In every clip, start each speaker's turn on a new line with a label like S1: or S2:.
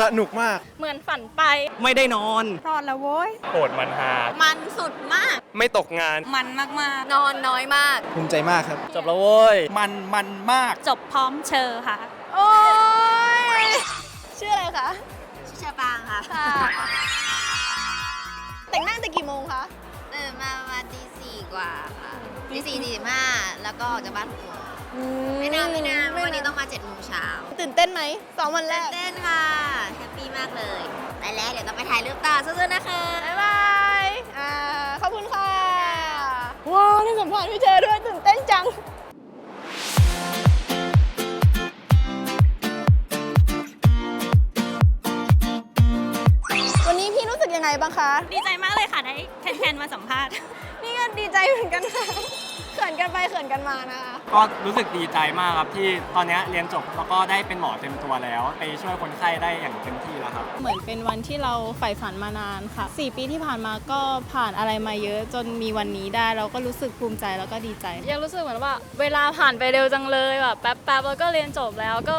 S1: สนุกมาก
S2: เหมือนฝันไป
S3: ไม่ได้นอน
S2: รอดแล้วโว้ย
S4: โหดมันฮา
S2: มันสุดมาก
S4: ไม่ตกงาน
S2: มันมากๆ นอนน้อยมาก
S1: ภูมิใจมากครับ
S3: จบแล้วเว้ย
S1: มันมันมาก
S2: จบพร้อมเชอค่ะ โอ้ย ชื่ออะไรคะ
S5: ชื่อชาปางค่ะ
S2: ค่ะแต่งหน้าแต่กี่โมงคะ
S5: ตื่นมาประมาณตีสี่กว่าค่ะตีสี่ตีสิบห้าแล้วก็ออกจากบ้านหกโมง ไม่นานไม่นานเพราะวันนี้ต้องมาเจ็ดโมงเช้า
S2: ตื่นเต้นไหมสองวันแร
S5: ตื่
S2: ก
S5: นเต้นค่ะแฮปปี้มากเลยแต่แล้วเดี๋ยวต้องไปถ่ายรูปต่อสู้ๆนะคะ
S2: บ๊ายบายอ่าขอบคุณค่ะ ว้าวได้สัมผัสพี่เจอด้วยตื่นเต้นจังวันนี้พี่รู้สึกยังไงบ้างคะ
S6: ดีใจมากเลยค่ะ ได้แทนๆมาสัมภาษณ์
S2: นี่ก็ ดีใจเหมือนกันค่ะเขินกันไปเขินกันมานะคะ
S3: ก็รู้สึกดีใจมากครับที่ตอนเนี้ยเรียนจบแล้วก็ได้เป็นหมอเต็มตัวแล้ว ไปช่วยคนไข้ได้อย่างเต็มที่แล้วครับ
S7: เหมือนเป็นวันที่เราใฝ่ฝันมานานค่ะ 4 ปีที่ผ่านมาก็ผ่านอะไรมาเยอะจนมีวันนี้ได้เราก็รู้สึกภูมิใจแล้วก็ดีใจ
S2: ยังรู้สึกเหมือนว่าเวลาผ่านไปเร็วจังเลยแบบแป๊บๆแล้วก็เรียนจบแล้วก็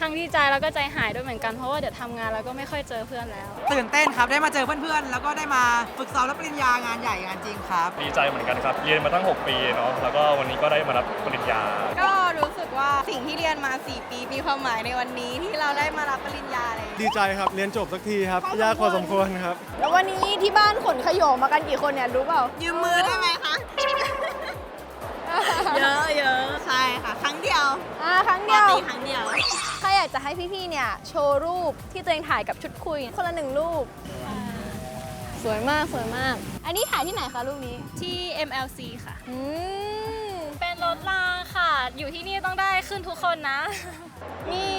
S2: ทั้งดีใจแล้วก็ใจหายด้วยเหมือนกันเพราะว่าเดี๋ยวทำงานแล้วก็ไม่ค่อยเจอเพื่อนแล้ว
S8: ตื่นเต้นครับได้มาเจอเพื่อนๆ แล้วก็ได้มาฝึกซ้อมรับปริญญางานใหญ่งานจริงครับ
S4: ดีใจเหมือนกันครับ เรียนมาตั้ง 6 ปีเนาะแล้วก็วันนี้ก็ได้มารับปริญญา
S2: ก็รู้สึกว่าสิ่งที่เรียนมา 4 ปีมีความหมายในวันนี้ที่เราได้มารับปริญญาเลย
S1: ดีใจครับ เรียนจบสักทีครับ ยากพอสมควรครับ
S2: แล้ววันนี้ที่บ้านขนขโยงมากันกี่คนเนี่ยรู้เปล่า
S5: ยืมมือได้ไหมคะ เยอะเยอะใช่ค่ะ ครั้งเดียว
S2: อ่าครั้ง
S5: ป
S2: เดี
S5: ก
S2: ยว
S5: ติครั้งเดียว
S2: ใครอยากจะให้พี่ๆ เนี่ย โชว์รูปที่ตัวเองถ่ายกับชุดคุย คนละหนึ่งรูป สวยมากสวยมาก อันนี้ถ่ายที่ไหนคะรูปนี้
S6: ที่ MLC ค่ะ
S2: อืม
S6: เป็นรถรางค่ะ อยู่ที่นี่ต้องได้ขึ้นทุกคนนะ
S2: นี่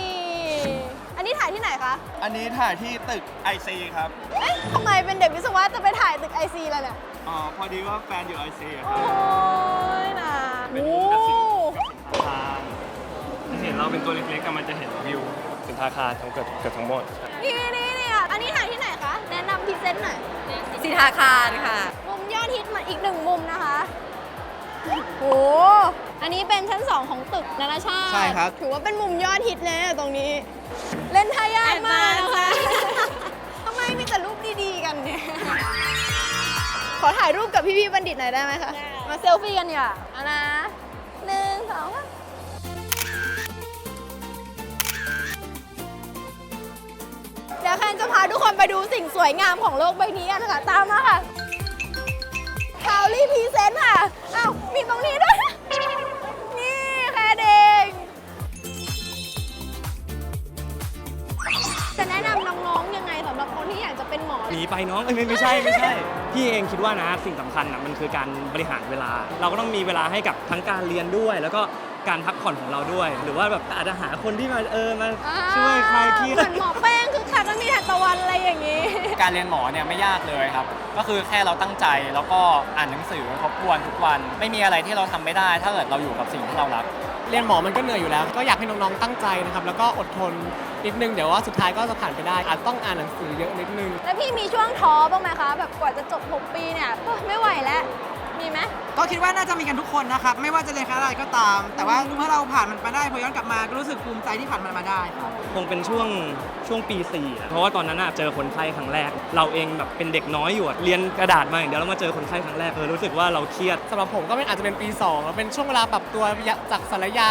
S2: อันนี้ถ่ายที่ไหนคะ
S1: อันนี้ถ่ายที่ตึก IC ครับ
S2: เอ๊ะทำไมเป็นเด็กวิศวะจะไปถ่ายตึกไอซีล่ะเนี่ย
S1: อ๋อ พอดีว่าแฟนอยู่ IC ค
S2: โอ้
S1: รับ
S2: ยนะ
S4: เป็น
S2: โอ้
S4: แบบสิทางที่เห็นเราเป็นตัวเล็กๆกันมันจะเห็นวิวสินทาคารทั้งเกือบเกือบทั้งหมด
S2: นี่นี่เนี่ยอันนี้ถ่ายที่ไหนคะ แนะนำพรีเซนต์หน่อย
S5: สิทธาคารค่ะ
S2: มุมยอดฮิตมาอีกหนึ่งมุมนะคะโห อันนี้เป็นชั้น 2 ของตึกนานาชาติ
S8: ใช่ครับ
S2: ถือว่าเป็นมุมยอดฮิตเลยนะตรงนี้ เล่นท่ายากมากนะคะ ทำไมมีแต่รูปดีๆกันเนี่ย ขอถ่ายรูปกับพี่ๆบัณฑิตหน่อยได้ไหมคะ มาเซลฟี่กันดีกว่าเอานะหนึ่งสองสามเดี๋ยวแคนจะพาทุกคนไปดูสิ่งสวยงามของโลกใบนี้กันค่ะ ตามมาค่ะคาวลี่พรีเซนต์ค่ะ อ้าว มีตรงนี้ด้วย นี่แค่เด็กจะแนะนำ น้องๆยังไงสำหรับคนที่อยากจะเป็นหมอ
S3: หนีไปน้องเอ้ยไม่ไม่ใช่ไม่ใช่ พี่เองคิดว่านะสิ่งสำคัญนะมันคือการบริหารเวลา เราก็ต้องมีเวลาให้กับทั้งการเรียนด้วย แล้วก็การพักผ่อนของเราด้วย หรือว่าแบบอาจจะหาคนที่มาเออมาช่วยคลายเครีย
S2: เห
S3: ด
S2: มือนหมอแป้งคือคักแล้วมีทานตะวันอะไรอย่างนี้
S3: การเรียนหมอเนี่ยไม่ยากเลยครับ ก็คือแค่เราตั้งใจแล้วก็อ่านหนังสือทบทวนทุกวัน ไม่มีอะไรที่เราทำไม่ได้ ถ้าเกิดเราอยู่กับสิ่งที่เรารัก
S8: เรียนหมอมันก็เหนื่อยอยู่แล้ว ก็อยากให้น้องๆตั้งใจนะครับ แล้วก็อดทนนิดนึง เดี๋ยวว่าสุดท้ายก็จะผ่านไปได้ อาจต้องอ่านหนังสือเยอะนิดนึง
S2: แล้วพี่มีช่วงท้อบ้างไหมคะ แบบกว่าจะจบ 6 ปีเนี่ยเฮ้ยไม่ไหวแล้ว มีไหม
S8: ก็คิดว่าน่าจะมีกันทุกคนนะครับ ไม่ว่าจะเรียนคณะอะไรก็ตาม แต่ว่าเมื่อเราผ่านมันมาได้พอย้อนกลับมาก็รู้สึกภูมิใจที่ผ่านมันมาได้ครับ
S3: คงเป็นช่วงช่วงปี4อะเพราะว่าตอนนั้นอะเจอคนไข้ครั้งแรก เราเองแบบเป็นเด็กน้อยอยู่อะเรียนกระดาษมาอย่างเดียวแล้วมาเจอคนไข้ครั้งแรกเออรู้สึกว่าเราเครียด
S8: สำหรับผมก็เป็นอาจจะเป็นปี2แล้วเป็นช่วงเวลาปรับตัวจากสารยา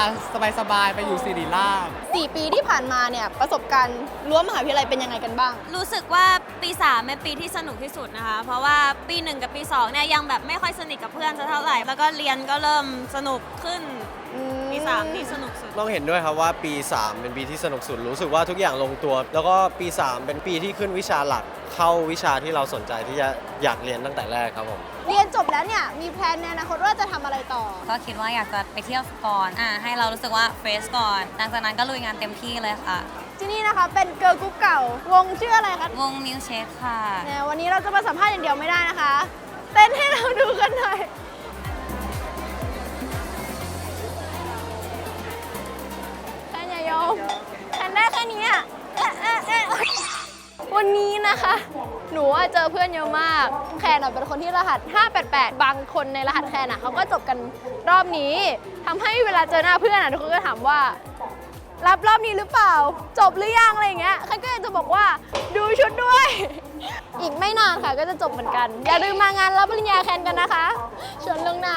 S8: สบายๆไปอยู่ศิริราช
S2: 4 ปีที่ผ่านมาเนี่ยประสบการณ์รั้วมหาวิทยาลัยเป็นยังไงกันบ้าง
S6: รู้สึกว่า ปี3เป็นปีที่สนุกที่สุดนะคะ เพราะว่าปี 1 กับปี2เนี่ยยังแบบไม่ค่อยสนิทกับเพื่อนสักเท่าไหร่ แล้วก็เรียนก็เริ่มสนุกขึ้นปี3นี่สนุกสุด
S9: ต้องเห็นด้วยครับว่าปี 3 เป็นปีที่สนุกสุด รู้สึกว่าทุกอย่างลงตัว แล้วก็ปี 3 เป็นปีที่ขึ้นวิชาหลัก เข้าวิชาที่เราสนใจที่จะอยากเรียนตั้งแต่แรกครับผม
S2: เรียนจบแล้วเนี่ย มีแพลนในอนาคตว่าจะทำอะไรต่อ
S5: ก็คิดว่าอยากจะไปเที่ยวก่อนอ่าให้เรารู้สึกว่าเฟรชก่อน หลังจากนั้นก็ลุยงานเต็มที่เลยค่ะ
S2: ที่นี่นะคะ เป็นเกิร์ลกรุ๊ปเก่า วงชื่ออะไรคะ
S5: วงมิวเชคค่ะ
S2: เนี่ยวันนี้เราจะมาสัมภาษณ์อย่างเดียวไม่ได้นะคะ เต้นให้เราดูกันหน่อย แค่อย่ายอมแค่ได้แค่นี้อะเอ๊ะเอ๊ะเอ๊ะวันนี้นะคะ หนูอะเจอเพื่อนเยอะมาก แคนอะเป็นคนที่รหัส 588 บางคนในรหัสแคนอะเขาก็จบกันรอบนี้ทำให้เวลาเจอหน้าเพื่อนอะทุกคนก็ถามว่า รับรอบนี้หรือเปล่า จบหรือยังอะไรอย่างเงี้ยใครก็อยากจะบอกว่าดูชุดด้วย อีกไม่นานค่ะก็จะจบเหมือนกัน อย่าลืมมางานรับปริญญาแคนกันนะคะชวนเรื่องหน้า